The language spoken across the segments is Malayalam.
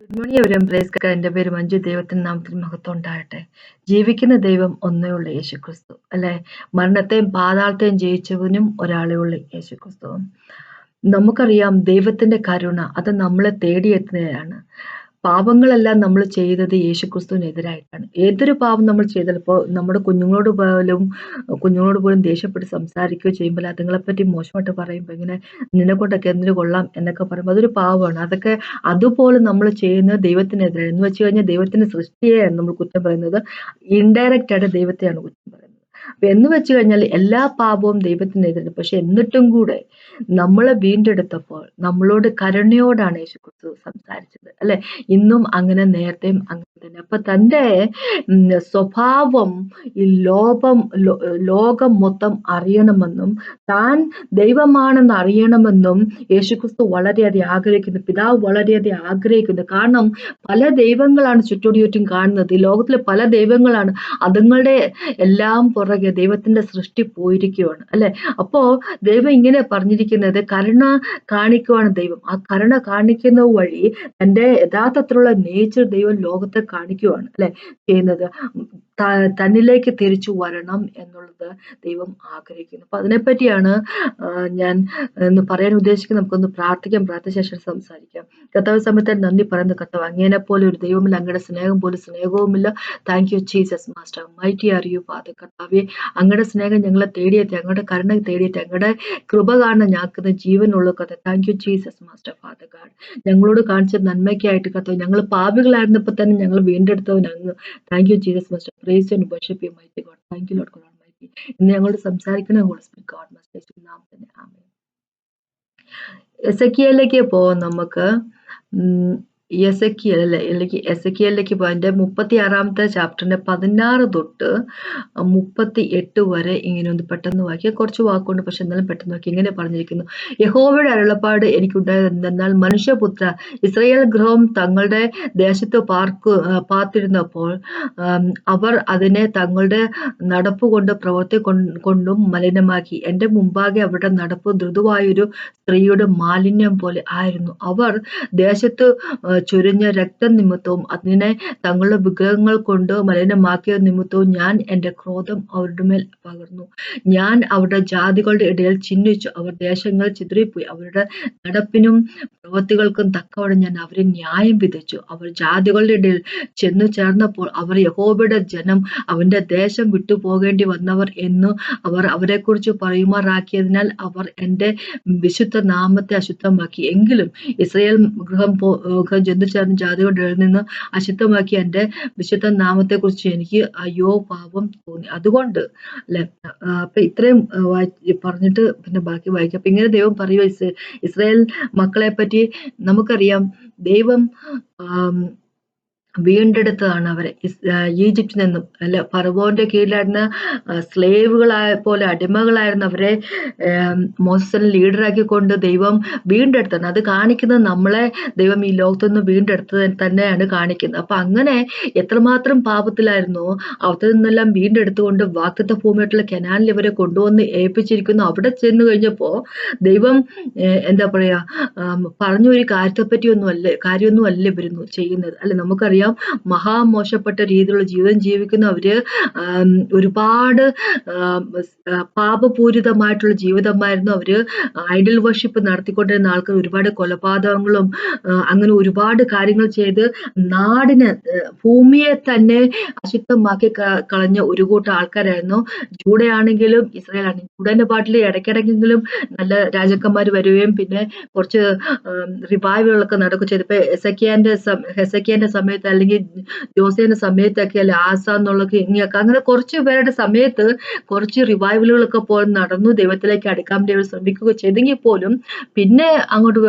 ഗുഡ് മോർണിംഗ് എവരും പ്രേസ് എന്റെ പേര് മഞ്ജു ദൈവത്തിന്റെ നാമത്തിൽ മഹത്വം ഉണ്ടാകട്ടെ ജീവിക്കുന്ന ദൈവം ഒന്നേ ഉള്ളു യേശു ക്രിസ്തു അല്ലെ? മരണത്തെയും പാതാളത്തെയും ജയിച്ചവനും ഒരാളേ ഉള്ളു യേശു ക്രിസ്തു നമുക്കറിയാം ദൈവത്തിന്റെ കരുണ അത് നമ്മളെ തേടിയെത്തുന്നതാണ് പാപങ്ങളെല്ലാം നമ്മൾ ചെയ്തത് യേശുക്രിസ്തുവിനെതിരായിട്ടാണ്. ഏതൊരു പാപം നമ്മൾ ചെയ്തപ്പോൾ നമ്മുടെ കുഞ്ഞുങ്ങളോട് പോലും കുഞ്ഞുങ്ങളോട് പോലും ദേഷ്യപ്പെട്ട് സംസാരിക്കുകയോ ചെയ്യുമ്പോൾ അതുങ്ങളെപ്പറ്റി മോശമായിട്ട് പറയുമ്പോൾ ഇങ്ങനെ നിന്നെ കൊണ്ടൊക്കെ എന്തിനു കൊള്ളാം എന്നൊക്കെ പറയുമ്പോൾ അതൊരു പാവമാണ് അതൊക്കെ അതുപോലെ നമ്മൾ ചെയ്യുന്നത് ദൈവത്തിനെതിരെ എന്ന് വെച്ച് കഴിഞ്ഞാൽ ദൈവത്തിന്റെ സൃഷ്ടിയെയാണ് നമ്മൾ കുറ്റം പറയുന്നത്. ഇൻഡയറക്റ്റ് ആയിട്ട് ദൈവത്തെയാണ് കുറ്റം പറയുന്നത്. എന്ന് വെച്ച് കഴിഞ്ഞാൽ എല്ലാ പാപവും ദൈവത്തിനെതിരെ പക്ഷെ എന്നിട്ടും കൂടെ നമ്മളെ വീണ്ടെടുത്തപ്പോൾ നമ്മളോട് കരുണയോടാണ് യേശു യേശുക്രിസ്തു സംസാരിച്ചത്. അല്ലെ? ഇന്നും അങ്ങനെ നേരത്തെയും അങ്ങനെ തന്നെ. അപ്പൊ തന്റെ സ്വഭാവം ഈ ലോകം ലോകം മൊത്തം അറിയണമെന്നും താൻ ദൈവമാണെന്ന് അറിയണമെന്നും യേശുക്രിസ്തു വളരെയധികം ആഗ്രഹിക്കുന്നു. പിതാവ് വളരെയധികം ആഗ്രഹിക്കുന്നു. കാരണം പല ദൈവങ്ങളാണ് ചുറ്റോടിയുറ്റും കാണുന്നത്. ഈ ലോകത്തിലെ പല ദൈവങ്ങളാണ് അതുങ്ങളുടെ എല്ലാം പുറകെ ദൈവത്തിന്റെ സൃഷ്ടി പോയിരിക്കുകയാണ്. അല്ലെ? അപ്പോ ദൈവം ഇങ്ങനെ പറഞ്ഞിരിക്കുന്നത് കരുണ കാണിക്കുവാണ് ദൈവം. ആ കരുണ കാണിക്കുന്ന വഴി തന്റെ യഥാർത്ഥത്തിലുള്ള നേച്ചർ ദൈവം ലോകത്തെ കാണിക്കുവാണ് അല്ലെ? ചെയ്യുന്നത്. തന്നിലേക്ക് തിരിച്ചു വരണം എന്നുള്ളത് ദൈവം ആഗ്രഹിക്കുന്നു. അപ്പൊ അതിനെപ്പറ്റിയാണ് ഞാൻ ഇന്ന് പറയാൻ ഉദ്ദേശിക്കുന്നത് നമുക്കൊന്ന് പ്രാർത്ഥിക്കാം പ്രാർത്ഥന ശേഷം സംസാരിക്കാം. കർത്താവ് സമയത്ത് നന്ദി പറയുന്ന. കർത്താവ് അങ്ങനെ പോലെ ഒരു ദൈവമില്ല അങ്ങയുടെ സ്നേഹം പോലും സ്നേഹവുമില്ല. Thank you Jesus master mighty അറിയൂ പാത കർത്താവെ അങ്ങയുടെ സ്നേഹം ഞങ്ങളെ തേടിയെത്തി അങ്ങയുടെ കരുണ തേടിയെത്തി അങ്ങയുടെ കൃപ കാരണം ഞങ്ങൾക്ക് ജീവനുള്ള കഥ thank you Jesus master father God ഞങ്ങളോട് കാണിച്ച നന്മയ്ക്കായിട്ട് കർത്താവ് ഞങ്ങൾ പാപികളായിരുന്നപ്പോൾ തന്നെ ഞങ്ങൾ വീണ്ടെടുത്തവനാണ് thank you Jesus master praise and worship you mighty God thank you lord God mighty ഇന്ന് ഞങ്ങളോട് സംസാരിക്കണ ഹോൾ സ്പിരിറ്റ് ഗോഡ് മസ്റ്റ് നാം തന്നെ ആമേ എസക്കിയയിലേക്ക് പോവാം നമുക്ക്. എസക്കിയൽ അല്ലെ അല്ലെങ്കിൽ എസക്കിയലിലേക്ക് എന്റെ മുപ്പത്തി ആറാമത്തെ ചാപ്റ്ററിന്റെ പതിനാറ് തൊട്ട് മുപ്പത്തി എട്ട് വരെ ഇങ്ങനെ ഒന്ന് പെട്ടെന്ന് വാക്കിയ കുറച്ച് വാക്കുണ്ട് പക്ഷെ എന്നാലും പെട്ടെന്ന് വാക്കി ഇങ്ങനെ പറഞ്ഞിരിക്കുന്നു. യഹോവയുടെ അരുളപ്പാട് എനിക്കുണ്ടായത് എന്തെന്നാൽ മനുഷ്യപുത്ര ഇസ്രയേൽ ഗൃഹം തങ്ങളുടെ ദേശത്ത് പാർക്ക് പാർത്തിരുന്നപ്പോൾ അവർ അതിനെ തങ്ങളുടെ നടപ്പ് കൊണ്ട് പ്രവർത്തി കൊണ്ടും മലിനമാക്കി. എന്റെ മുമ്പാകെ അവരുടെ നടപ്പ് ധൃതുവായൊരു സ്ത്രീയുടെ മാലിന്യം പോലെ ആയിരുന്നു. അവർ ദേശത്ത് ചൊരിഞ്ഞ രക്തം നിമിത്തവും അതിനെ തങ്ങളുടെ വിഗ്രഹങ്ങൾ കൊണ്ട് മലിനമാക്കിയ നിമിത്തവും ഞാൻ എന്റെ ക്രോധം അവരുടെ മേൽ പകർന്നു. ഞാൻ അവരുടെ ജാതികളുടെ ഇടയിൽ ചിഹ്നിച്ചു അവർ ദേശങ്ങൾ ചിതറിപ്പോയി. അവരുടെ നടപ്പിനും പ്രവൃത്തികൾക്കും തക്കവണ്ണം ഞാൻ അവരെ ന്യായം വിധിച്ചു. അവർ ജാതികളുടെ ഇടയിൽ ചെന്നു ചേർന്നപ്പോൾ അവർ യഹോബയുടെ ജനം അവന്റെ ദേശം വിട്ടുപോകേണ്ടി വന്നവർ എന്നു അവർ അവരെക്കുറിച്ച് പറയുമാറാക്കിയതിനാൽ അവർ എന്റെ വിശുദ്ധ നാമത്തെ അശുദ്ധമാക്കി. എങ്കിലും ഇസ്രയേൽ ഗൃഹം ജന്തു ചേർന്ന ജാതികളുടെ നിന്ന് അശുദ്ധമാക്കി എന്റെ വിശുദ്ധ നാമത്തെക്കുറിച്ച് എനിക്ക് അയ്യോ പാപം തോന്നി. അതുകൊണ്ട് അല്ലെ? അപ്പൊ ഇത്രയും പറഞ്ഞിട്ട് പിന്നെ ബാക്കി വായിക്കാം. അപ്പൊ ഇങ്ങനെ ദൈവം പറയുക ഇസ്രായേൽ മക്കളെ പറ്റി നമുക്കറിയാം. ദൈവം വീണ്ടെടുത്തതാണ് അവരെ ഈജിപ്തിൽ നിന്നും അല്ല ഫറവോന്റെ കീഴിലായിരുന്ന സ്ലേവുകളായ പോലെ അടിമകളായിരുന്ന അവരെ മോസൻ ലീഡറാക്കിക്കൊണ്ട് ദൈവം വീണ്ടെടുത്തതാണ് അത് കാണിക്കുന്നത് നമ്മളെ ദൈവം ഈ ലോകത്തുനിന്ന് വീണ്ടെടുത്തത് തന്നെയാണ് കാണിക്കുന്നത്. അപ്പൊ അങ്ങനെ എത്രമാത്രം പാപത്തിലായിരുന്നു അവിടെ നിന്നെല്ലാം വീണ്ടെടുത്തുകൊണ്ട് വാക്തത്വ ഭൂമിയായിട്ടുള്ള കനാലിൽ ഇവരെ കൊണ്ടുവന്ന് ഏൽപ്പിച്ചിരിക്കുന്നു. അവിടെ ചെന്ന് കഴിഞ്ഞപ്പോ ദൈവം എന്താ പറയാ പറഞ്ഞ ഒരു കാര്യത്തെപ്പറ്റി ഒന്നും അല്ല കാര്യമൊന്നും അല്ല ഇവരുന്നു ചെയ്യുന്നത്. അല്ലെ നമുക്കറിയാം അറിയാം മഹാമോശപ്പെട്ട രീതിയിലുള്ള ജീവിതം ജീവിക്കുന്നവര് ഒരുപാട് പാപപൂരിതമായിട്ടുള്ള ജീവിതമായിരുന്നു അവർ ഐഡൽ വർഷിപ്പ് നടത്തിക്കൊണ്ടിരുന്ന ആൾക്കാർ. ഒരുപാട് കൊലപാതകങ്ങളും അങ്ങനെ ഒരുപാട് കാര്യങ്ങൾ ചെയ്ത് നാടിന് ഭൂമിയെ തന്നെ അശുദ്ധമാക്കി കളഞ്ഞ ഒരു കൂട്ടം ആൾക്കാരായിരുന്നു. ജൂഡയാണെങ്കിലും ഇസ്രായേൽ ആണെങ്കിലും ജൂഡന്റെ പാട്ടിൽ ഇടയ്ക്കിടയ്ക്കെങ്കിലും നല്ല രാജാക്കന്മാർ വരികയും പിന്നെ കുറച്ച് റിവൈവുകളൊക്കെ നടക്കുകയും ചെയ്തപ്പോ എസക്കിയാന്റെ ഹെസക്കിയാന്റെ സമയത്ത് അല്ലെങ്കിൽ ജോസേന്റെ സമയത്തൊക്കെ അല്ലെ ആസ എന്നുള്ള അങ്ങനെ കുറച്ച് പേരുടെ സമയത്ത് കുറച്ച് റിവൈവലുകളൊക്കെ പോലും നടന്നു. ദൈവത്തിലേക്ക് അടുക്കാൻ ദൈവം ശ്രമിക്കുക ചെയ്തെങ്കിൽ പോലും പിന്നെ അങ്ങോട്ട്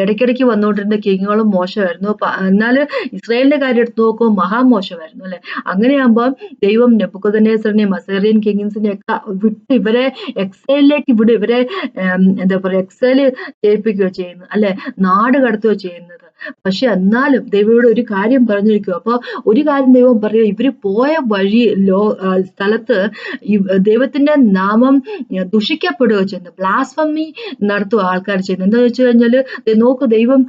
ഇടയ്ക്കിടയ്ക്ക് വന്നുകൊണ്ടിരുന്ന കിങ്ങുകളും മോശമായിരുന്നു. എന്നാൽ ഇസ്രായേലിന്റെ കാര്യം എടുത്ത് നോക്കുമ്പോൾ മഹാമോശമായിരുന്നു അല്ലെ? അങ്ങനെയാകുമ്പോൾ ദൈവം നെബുക്കദനേസറിനെയും അസേറിയൻ കിങ്സിനെ ഒക്കെ വിട്ട് ഇവരെ എക്സൈലിലേക്ക് വിടും. ഇവരെ എന്താ പറയുക എക്സൈൽ ചെയ്യിപ്പിക്കുകയോ ചെയ്യുന്നു. അല്ലെ? നാട് കടത്തുകയോ ചെയ്യുന്നത്. പക്ഷെ എന്നാലും ദൈവയോട് ഒരു കാര്യം പറഞ്ഞിരിക്കും അപ്പൊ ഒരു കാര്യം ദൈവം പറയുക ഇവർ പോയ വഴി ലോ സ്ഥലത്ത് ദൈവത്തിന്റെ നാമം ദുഷിക്കപ്പെടുകയോ ചെയ്യുന്നു. ബ്ലാസ്ഫമി നടത്തുക ആൾക്കാർ ചെയ്യുന്നത്. എന്താ വെച്ച് കഴിഞ്ഞാൽ നോക്ക് ദൈവം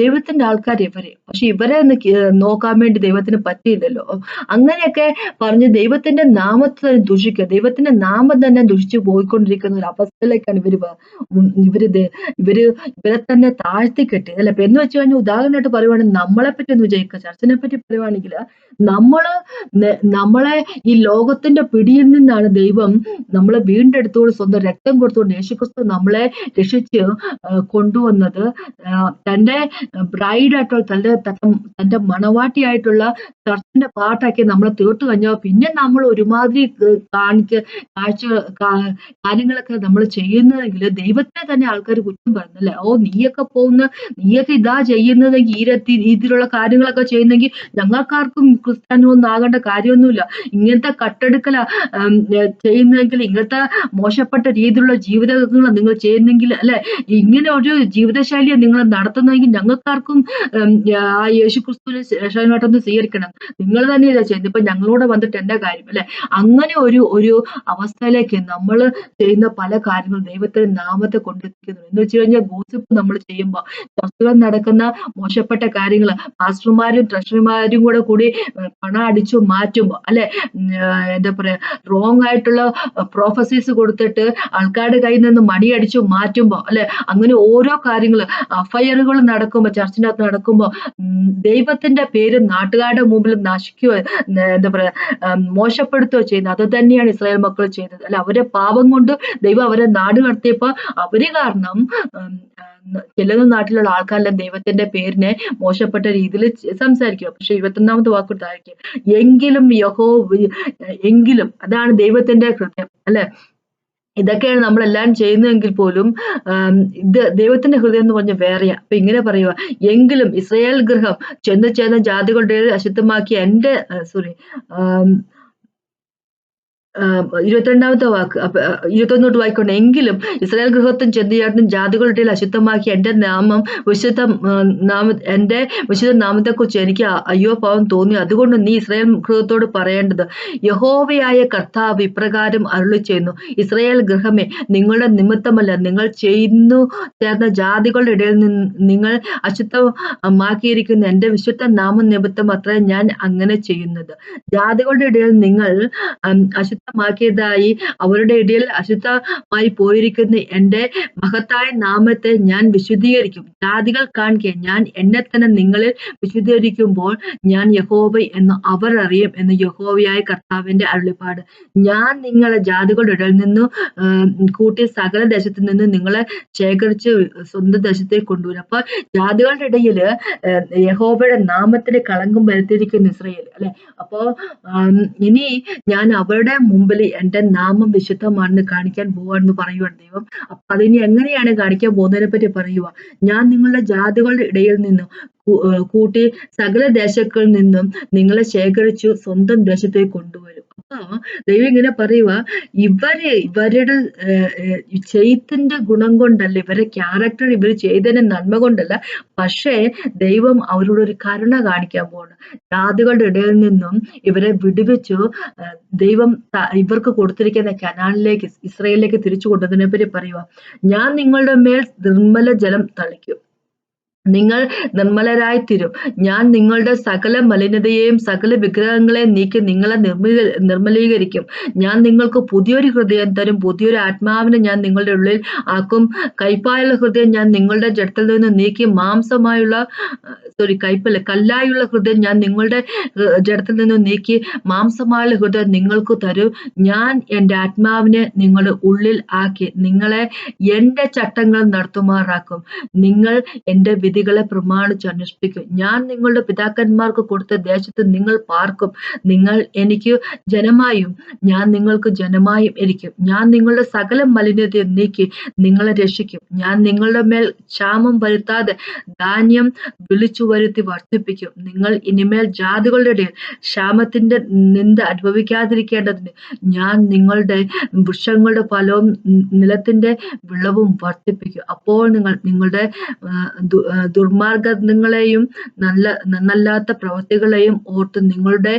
ദൈവത്തിന്റെ ആൾക്കാർ ഇവരെ. പക്ഷെ ഇവരെ ഒന്ന് നോക്കാൻ വേണ്ടി ദൈവത്തിന് പറ്റിയില്ലല്ലോ. അങ്ങനെയൊക്കെ പറഞ്ഞ് ദൈവത്തിന്റെ നാമത്തെ ദുഷിക്കുക ദൈവത്തിന്റെ നാമം തന്നെ ദുഷിച്ചു പോയിക്കൊണ്ടിരിക്കുന്ന ഒരു അവസ്ഥയിലേക്കാണ് ഇവർ ഇവർ ഇവർ ഇവരെ തന്നെ താഴ്ത്തി കെട്ടി. അല്ലെ? എന്ന് വെച്ച് കഴിഞ്ഞാൽ ഉദാഹരണമായിട്ട് പറയുവാണെങ്കിൽ നമ്മളെ പറ്റി ഒന്ന് വിജയിക്കുക ചർച്ചിനെ പറ്റി പറയുവാണെങ്കിൽ നമ്മൾ നമ്മളെ ഈ ലോകത്തിന്റെ പിടിയിൽ നിന്നാണ് ദൈവം നമ്മളെ വീണ്ടെടുത്തുകൊണ്ട് സ്വന്തം രക്തം കൊടുത്തുകൊണ്ട് യേശുക്രിസ്തു നമ്മളെ രക്ഷിച്ച് കൊണ്ടുവന്നത്. തന്റെ ബ്രൈഡായിട്ടുള്ള തന്റെ തന്റെ മണവാട്ടിയായിട്ടുള്ള ചർച്ചിന്റെ പാട്ടാക്കി നമ്മളെ തീർത്തു കഴിഞ്ഞാൽ പിന്നെ നമ്മൾ ഒരുമാതിരി കാണിച്ച് കാഴ്ച കാര്യങ്ങളൊക്കെ നമ്മൾ ചെയ്യുന്നതെങ്കിൽ ദൈവത്തെ തന്നെ ആൾക്കാർ കുറ്റം പറയുന്നല്ലേ? ഓ നീയൊക്കെ പോകുന്ന നീയൊക്കെ ഇതാ ചെയ്യുന്നതെങ്കിൽ ഈ രീതിയിലുള്ള കാര്യങ്ങളൊക്കെ ചെയ്യുന്നെങ്കിൽ ഞങ്ങൾക്കാർക്കും ക്രിസ്ത്യാനിയൊന്നും ആകേണ്ട കാര്യമൊന്നുമില്ല. ഇങ്ങനത്തെ കട്ടെടുക്കല ചെയ്യുന്നെങ്കിൽ ഇങ്ങനത്തെ മോശപ്പെട്ട രീതിയിലുള്ള ജീവിതങ്ങൾ നിങ്ങൾ ചെയ്യുന്നെങ്കിൽ അല്ലെ? ഇങ്ങനെ ഒരു ജീവിതശൈലിയെ നിങ്ങൾ നടത്തുന്നെങ്കിൽ ഞങ്ങൾക്കാർക്കും ആ യേശു ക്രിസ്തുവിനെ ശേഷമായിട്ടൊന്ന് സ്വീകരിക്കണം. നിങ്ങൾ തന്നെ ഇതാ ചെയ്യുന്നത്. ഇപ്പൊ ഞങ്ങളോട് വന്നിട്ട് എന്റെ കാര്യം അല്ലെ? അങ്ങനെ ഒരു ഒരു അവസ്ഥയിലേക്ക് നമ്മൾ ചെയ്യുന്ന പല കാര്യങ്ങളും ദൈവത്തിന്റെ നാമത്തെ കൊണ്ടെത്തിക്കുന്നു. എന്ന് വെച്ച് കഴിഞ്ഞാൽ ഗോസിപ്പ് നമ്മൾ ചെയ്യുമ്പോൾ നടക്കുന്ന മോശപ്പെട്ട കാര്യങ്ങൾ പാസ്റ്റർമാരും ട്രഷറിമാരും കൂടെ കൂടി പണം അടിച്ചു മാറ്റുമ്പോൾ അല്ലെ? എന്താ പറയാ റോങ് ആയിട്ടുള്ള പ്രോഫസീസ് കൊടുത്തിട്ട് ആൾക്കാരുടെ കയ്യിൽ നിന്ന് മണി അടിച്ചു മാറ്റുമ്പോൾ അല്ലെ? അങ്ങനെ ഓരോ കാര്യങ്ങൾ അഫയറുകൾ നടക്കുമ്പോൾ ചർച്ചിനകത്ത് നടക്കുമ്പോൾ ദൈവത്തിന്റെ പേര് നാട്ടുകാരുടെ മുമ്പിൽ നശിക്കുകയോ എന്താ പറയാ മോശപ്പെടുത്തുകയോ ചെയ്യുന്നത്. അത് തന്നെയാണ് ഇസ്രായേൽ മക്കൾ ചെയ്തത്. അല്ലെ? അവരെ പാപം കൊണ്ട് ദൈവം അവരെ നാട് കടത്തിയപ്പോ അവർ കാരണം ആ, നാട്ടിലുള്ള ആൾക്കാരെല്ലാം ദൈവത്തിന്റെ പേരിനെ മോശപ്പെട്ട രീതിയിൽ സംസാരിക്കുക. പക്ഷെ ഇരുപത്തൊന്നാമത് വാക്ക് താഴേക്ക് എങ്കിലും യഹോ എങ്കിലും അതാണ് ദൈവത്തിന്റെ ഹൃദയം അല്ലെ? ഇതൊക്കെയാണ് നമ്മളെല്ലാം ചെയ്യുന്നതെങ്കിൽ പോലും ഇത് ദൈവത്തിന്റെ ഹൃദയം എന്ന് പറഞ്ഞ വേറെയാ. അപ്പൊ ഇങ്ങനെ പറയുക എങ്കിലും ഇസ്രയേൽ ഗൃഹം ചെന്ന് ചേർന്ന ജാതികളുടെ അശുദ്ധമാക്കി എന്റെ സോറി ഇരുപത്തിരണ്ടാമത്തെ വാക്ക്. ഇരുപത്തൊന്നോട്ട് വായിക്കൊണ്ട് എങ്കിലും ഇസ്രായേൽ ഗൃഹത്തും ചെന്നിയാട്ടും ജാതികളുടെ ഇടയിൽ അശുദ്ധമാക്കി എന്റെ നാമം വിശുദ്ധ നാമ എന്റെ വിശുദ്ധ നാമത്തെക്കുറിച്ച് എനിക്ക് അയ്യോ പാവം തോന്നി. അതുകൊണ്ട് നീ ഇസ്രായേൽ ഗൃഹത്തോട് പറയേണ്ടത് യഹോവയായ കർത്താവ് ഇപ്രകാരം അരുളി ചെയ്യുന്നു. ഇസ്രായേൽ ഗൃഹമേ നിങ്ങളുടെ നിമിത്തമല്ല. നിങ്ങൾ ചെയ്യുന്നു ചേർന്ന ജാതികളുടെ ഇടയിൽ നിന്ന് നിങ്ങൾ അശുദ്ധമാക്കിയിരിക്കുന്ന എന്റെ വിശുദ്ധ നാമ നിമിത്തം അത്ര ഞാൻ അങ്ങനെ ചെയ്യുന്നത്. ജാതികളുടെ ഇടയിൽ നിങ്ങൾ ഉം, അശുദ്ധമാക്കിയതായി അവരുടെ ഇടയിൽ അശുദ്ധമായി പോയിരിക്കുന്ന എന്റെ മഹത്തായ നാമത്തെ ഞാൻ വിശുദ്ധീകരിക്കും. ജാതികൾ കാണിക്കെ ഞാൻ എന്നെ തന്നെ നിങ്ങളിൽ വിശുദ്ധീകരിക്കുമ്പോൾ ഞാൻ യഹോവ എന്ന് അവർ അറിയും എന്ന് യഹോവയായ കർത്താവിന്റെ അരുളിപ്പാട്. ഞാൻ നിങ്ങളെ ജാതികളുടെ ഇടയിൽ നിന്നു കൂട്ടി സകല ദേശത്തു നിന്ന് നിങ്ങളെ ശേഖരിച്ച് സ്വന്തം ദേശത്തേക്ക് കൊണ്ടുവരും. അപ്പൊ ജാതികളുടെ ഇടയിൽ യഹോവയുടെ നാമത്തിന് കളങ്കം വരുത്തിയിരിക്കുന്നു ഇസ്രയേൽ അല്ലെ? അപ്പോ ഇനി ഞാൻ അവരുടെ മുമ്പിൽ എന്റെ നാമം വിശുദ്ധമാണെന്ന് കാണിക്കാൻ പോവാണെന്ന് പറയുവാണ് ദൈവം. അപ്പൊ അതിനി എങ്ങനെയാണ് കാണിക്കാൻ പോകുന്നതിനെ പറ്റി പറയുക ഞാൻ നിങ്ങളുടെ ജാതികളുടെ ഇടയിൽ നിന്നും കൂട്ടി സകല ദേശങ്ങളിൽ നിന്നും നിങ്ങളെ ശേഖരിച്ചു സ്വന്തം ദേശത്തേക്ക് കൊണ്ടുവരും. അപ്പൊ ദൈവം ഇങ്ങനെ പറയുക ഇവർ ഇവരുടെ ചെയ്ത്തിന്റെ ഗുണം കൊണ്ടല്ല ഇവരെ ക്യാരക്ടർ ഇവർ ചെയ്തതിന്റെ നന്മ കൊണ്ടല്ല പക്ഷേ ദൈവം അവരോട് ഒരു കരുണ കാണിക്കാൻ പോവാണ്. ജാതികളുടെ ഇടയിൽ നിന്നും ഇവരെ വിടുവിച്ചു ദൈവം ഇവർക്ക് കൊടുത്തിരിക്കുന്ന കനാലിലേക്ക് ഇസ്രയേലിലേക്ക് തിരിച്ചു കൊണ്ടതിനെ പറ്റി പറയുക ഞാൻ നിങ്ങളുടെ മേൽ നിർമ്മല ജലം തളിക്കും. നിങ്ങൾ നിർമ്മലരായി തീരും ഞാൻ നിങ്ങളുടെ സകല മലിനതയെയും സകല വിഗ്രഹങ്ങളെയും നീക്കി നിങ്ങളെ നിർമ്മല നിർമ്മലീകരിക്കും. ഞാൻ നിങ്ങൾക്ക് പുതിയൊരു ഹൃദയം തരും. പുതിയൊരു ആത്മാവിനെ ഞാൻ നിങ്ങളുടെ ഉള്ളിൽ ആക്കും. കൈപ്പായുള്ള ഹൃദയം ഞാൻ നിങ്ങളുടെ ജഡത്തിൽ നിന്ന് നീക്കി മാംസമായുള്ള സോറി കൈപ്പല്ല കല്ലായുള്ള ഹൃദയം ഞാൻ നിങ്ങളുടെ ജഡത്തിൽ നിന്ന് നീക്കി മാംസമായുള്ള ഹൃദയം നിങ്ങൾക്ക് തരും. ഞാൻ എന്റെ ആത്മാവിനെ നിങ്ങളുടെ ഉള്ളിൽ ആക്കി നിങ്ങളെ എന്റെ ചട്ടങ്ങൾ നടത്തുമാറാക്കും. നിങ്ങൾ എന്റെ വിധികളെ പ്രമാണിച്ച് അനുഷ്ഠിക്കും ഞാൻ നിങ്ങളുടെ പിതാക്കന്മാർക്ക് കൊടുത്ത ദേശത്ത് നിങ്ങൾ പാർക്കും. നിങ്ങൾ എനിക്ക് ജനമായും ഞാൻ നിങ്ങൾക്ക് ജനമായും ഇരിക്കും. ഞാൻ നിങ്ങളുടെ സകല മലിനതയും നീക്കി നിങ്ങളെ രക്ഷിക്കും. ഞാൻ നിങ്ങളുടെ മേൽ ക്ഷാമം വരുത്താതെ ധാന്യം വിളിച്ചു വരുത്തി വർദ്ധിപ്പിക്കും. നിങ്ങൾ ഇനിമേൽ ജാതികളുടെ ഇടയിൽ ക്ഷാമത്തിന്റെ നിന്ദ അനുഭവിക്കാതിരിക്കേണ്ടതിന് ഞാൻ നിങ്ങളുടെ വൃക്ഷങ്ങളുടെ ഫലവും നിലത്തിന്റെ വിളവും വർദ്ധിപ്പിക്കും. അപ്പോൾ നിങ്ങൾ നിങ്ങളുടെ ദുർമാർഗങ്ങളെയും നല്ല നന്നല്ലാത്ത പ്രവൃത്തികളെയും ഓർത്ത് നിങ്ങളുടെ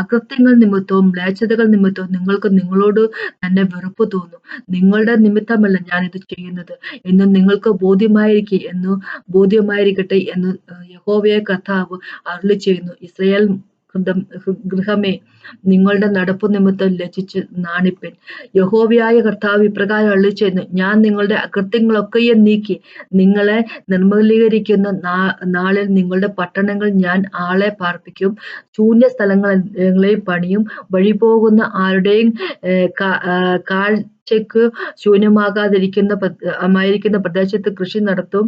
അകൃത്യങ്ങൾ നിമിത്തവും മ്ലേച്ഛതകൾ നിമിത്തവും നിങ്ങൾക്ക് നിങ്ങളോട് തന്നെ വെറുപ്പ് തോന്നും. നിങ്ങളുടെ നിമിത്തമല്ല ഞാൻ ഇത് ചെയ്യുന്നത്. എന്ന് നിങ്ങൾക്ക് ബോധ്യമായിരിക്കും എന്ന് ബോധ്യമായിരിക്കട്ടെ എന്ന് യഹോവയെ കർത്താവ് അരുളി ചെയ്യുന്നു. ഇസ്രയേൽ ഗൃഹമേ നിങ്ങളുടെ നടപ്പ് നിമിത്തം ലജിച്ച് നാണിപ്പൻ. യഹോവയായ കർത്താവ് ഇപ്രകാരം അള്ളി ചെയ്യുന്നു. ഞാൻ നിങ്ങളുടെ അകൃത്യങ്ങളൊക്കെയും നീക്കി. നിങ്ങളെ നിർമ്മലീകരിക്കുന്ന നാളിൽ നിങ്ങളുടെ പട്ടണങ്ങൾ ഞാൻ ആളെ പാർപ്പിക്കും. ശൂന്യ സ്ഥലങ്ങളെ പണിയും. വഴിപോകുന്ന ആരുടെയും കാൽ ചെക്ക് ശൂന്യമാകാതിരിക്കുന്ന മായിരിക്കുന്ന പ്രദേശത്ത് കൃഷി നടത്തും.